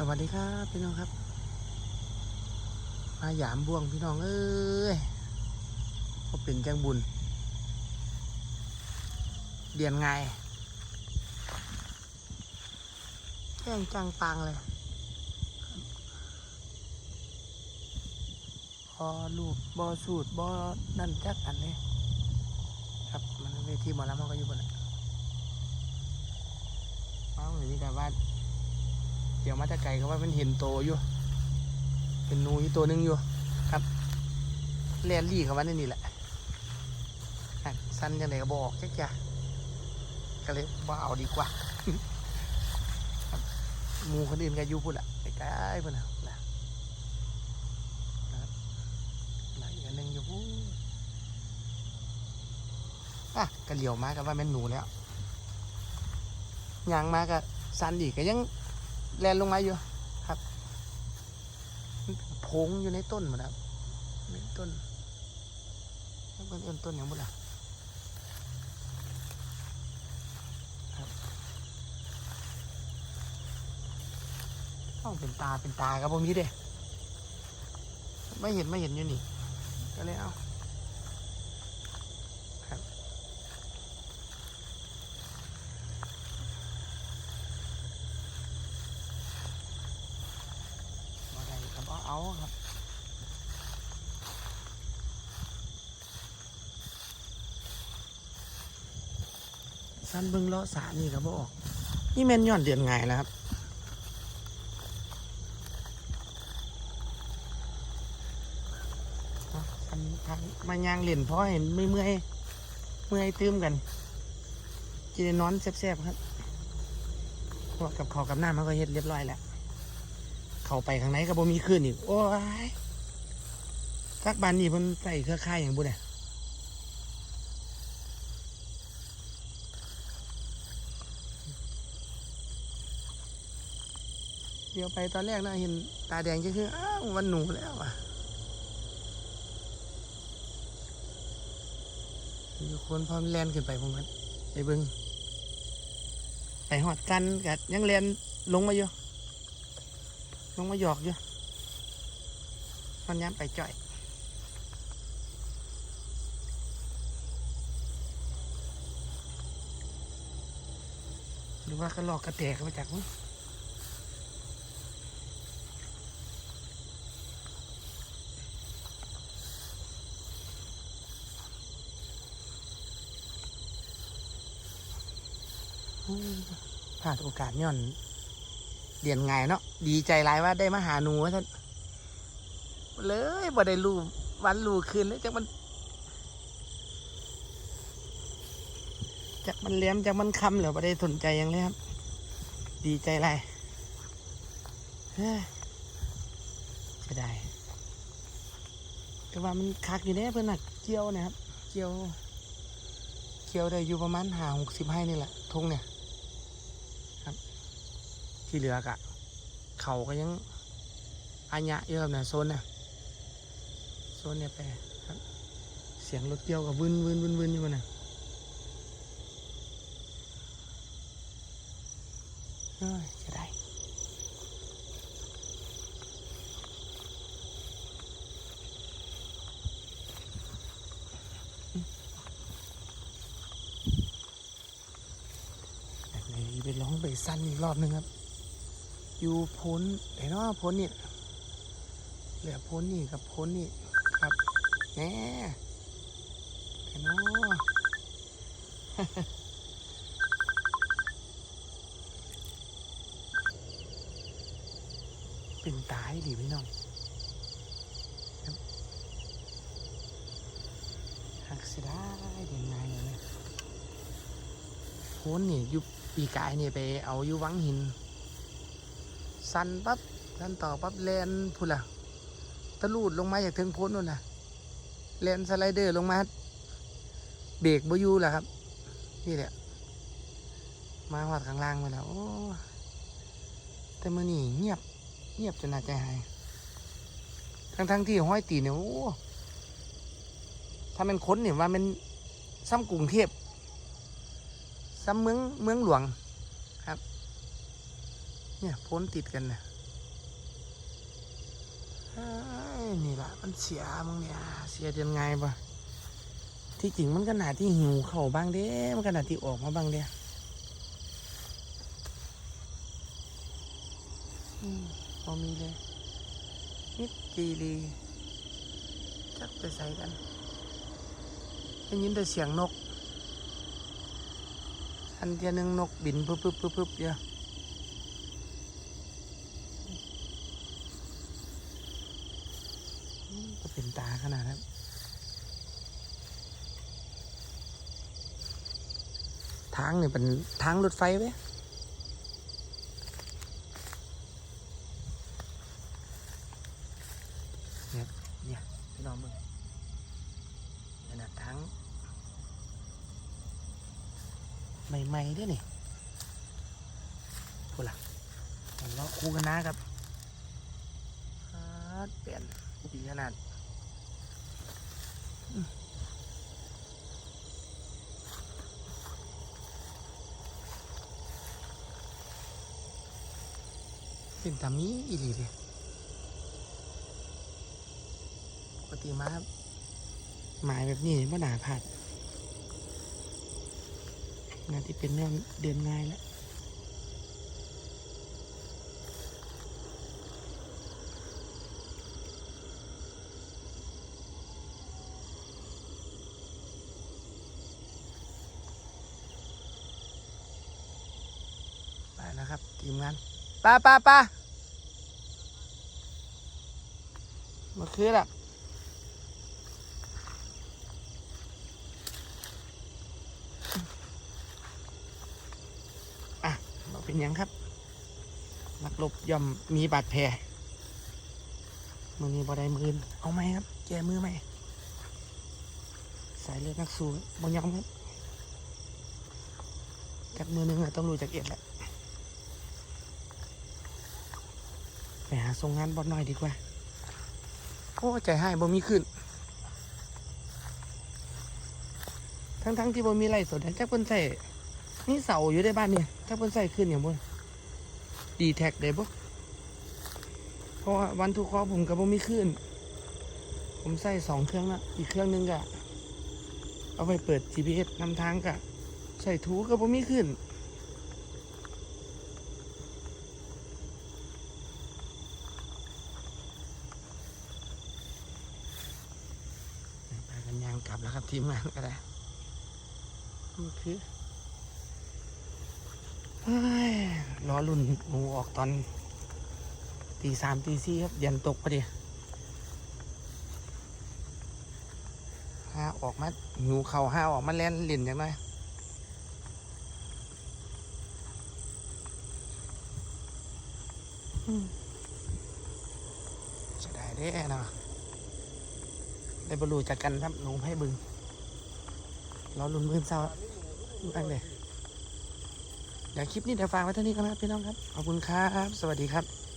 สวัสดีครับพี่น้องครับมาหยามบ่วงพี่น้องเอ้ยก็เป็นจังบุญเดียนไงแจ้งจังปังเลย พอลูกบอสูตรบอนั่นจักอันเลยครับมันเวทีหมอลำมันก็อยู่บนนั้นเอาหรือแต่ว่า เดี๋ยวมาตะไก่เขาว่ามันเห็นโตอยู่เป็นนูอยู่ตัวหนึงอยู่ครับเลียนลี่เขาว่าในนี่แหละสั้นยังไงก็บอกแจ๊กจ้ะก็เลยว่าเอาดีกว่ามูคนอื่นก็อยู่พุ่นละใกล้ๆพุ่นนะนะนะอีกอันหนึงอยู่พุ่นอะก็เหลียวมากับว่าแม่นหนูแล้วยางมากับสันอีกก็ยัง แลนลงมาอยู่ครับโพงอยู่ในต้นหมดครับในต้นเป็นเอิ้นต้นอย่างบุ่ะต้องเป็นตาเป็นตาครับผมนี้เด้ไม่เห็นไม่เห็นอยู่นี่ ก็เลยเอาครับอะไรก็บ่เอาครับ สั้นเบิ้งเลาะสานี่ครับบ่ออกนี่แม่นย้อนเดือนไงแล้วครับเอาสั้นมายางเล่นเพราะเห็นไม่เมื่อยเมื่อยตื้มกันกินได้นอนแซ่บๆครับพวกกับขาวกับหน้ามันก็เฮ็ดเรียบร้อยแล้ว เข้าไปข้างในก็บ่มีขึ้นอีก โอ้ยทักบานนี่มันใส่เครือข่ายอย่างบุเนี่ย เดียวไปตอนแรกนะเห็นตาแดงก็คืออ้าววันหนูแล้วอะมีคนพร้อมแลนขึ้นไปผมมันไปบิงไปหอดกันกัยังแลนลงมาอยู่ลงมาหยอกอยู่มันย้ำไปจ่อยหรือว่ากระลอกกระแตกมาจากนู้น พลาดโอกาสย่อนเดียนไงเนาะดีใจหลายว่าได้มาหาหนูท่านเลยบ่ได้รูวันรูคืนเลยจากมันจากมันเลี้ยมจากมันคำเหรือบ่ได้สนใจยังเลยครับ ดีใจไรเฮ้ยเสียดายแต่ว่ามันคักอยู่เนี่ยเพื่อนหน่ะเกี่ยวเนะครับ เกี่ยว เกี่ยวได้อยู่ประมาณหาหกสิบให้นี่แหละทงเนี่ย ที่เหลือกะเขาก็ยังอัญญะเยอะนะโซนนะโซนเนี่ยไปเสียงรถเกี่ยวกับวืนวืนวืนวืนอยู่มันนะเอ้ยจะได้ไปร้องไปสั้นอีกรอบนึงครับ อยู่พ้นเห็นว่าพ้นนี่เหลือพ้นนี่กับพ้นนี่ครับแหมเห็นว่าเป็นตายดีพี่น้องหักเสียได้ยังไงเนี่ยพ้นนี่ยุบปีกายนี่ไปเอาอยู่วังหิน สันปั๊บสันต่อปั๊บแลนพูดละตะลูดลงมาจากถึงพ้นนู่นน่ะแลนสไลเดอร์ลงมา เบรกบอยูแหละครับ นี่แหละ มาหอดข้างล่างมาแล้ว โอ้ แต่มือนี่เงียบ เงียบจนน่าใจหาย ทั้งทั้งที่ห้อยตีเนี่ยโอ้ถ้าเป็นค้นเนี่ยว่ามันซ้ำกรุงเทพซ้ำเมืองเมืองหลวง เนี่ยพ้นติดกันนะเอ้ยนี่แหละมันเสียมึงเนี่ย เสียเดือนไงปะที่จริงมันก็หนาที่หิวเข่าบ้างเด้ มันก็หนาที่ออกมาบ้างเด้พอมีเลยนิดจีรีจักไปใส่กันได้ยินแต่เสียงนก อันเดียหนึงนกบินปึ๊บปึ๊บปึ๊บปึ๊บเยอืมก็เป็นตาขนาดนั้น ทางนี่เป็นทางรถไฟไหมเนี่ยเนี่ยพี่น้องมึงขนาดทางใหม่ๆด้วยนี่พูดละมันเลาะคู่กันนะครับเปลี่ยนดีขนาด เป็นตามีอีหลีเลยปกติมาหมายแบบนี้ไม่น่าพลาดงานที่เป็นเรื่องเดือนง่ายแล้วไปแล้วครับ ทีมงานป้าป้าป้า มาคืนละอะเราเป็นยังครับนักรบย่อมมีบาดแผลมือนี้บ่ได้มืออนเอาไหมครับ แกมือไหมสายเลือดนักสู้บ่ยอมครับจักมือหนึงอะต้องรู้จักเอ็ดแหละไปหาส่งงานบอลหน่อยดีกว่า โอ้ใจให้บ่มีขึ้น ทั้งๆที่บ่มีไรสดจักเพิ่นใส่นี่เสาอยู่ในบ้านเนี่ยถ้าเพิ่นใส่ขึ้นอย่างบ่ดีแท็กได้บ่เพราะว่าวันทุกข้อผมก็บ่มีขึ้น ผมใส่สองเครื่องละอีกเครื่องหนึงก็เอาไปเปิด GPS นำทางก็ใส่ถูก็บ่มีขึ้น พากันยางกลับแล้วครับทีมงานก็ได้นี่คือเฮ้ยล้อรุ่นงูออกตอนตีสามตีสี่ครับยันตกพอดีห้าออกมาหิวเข่าห้าออกมาแล่นเล่นอย่างไรอืมจะได้เด้เนาะ ได้บรรลุจากกันครับหนูให้บึงเราลุ้นมือเศร้าตั้งเลยเดี๋ยวคลิปนี้เดี๋ยวฝากไว้เท่านี้กันนะครับพี่น้องครับ ขอบคุณครับ สวัสดีครับ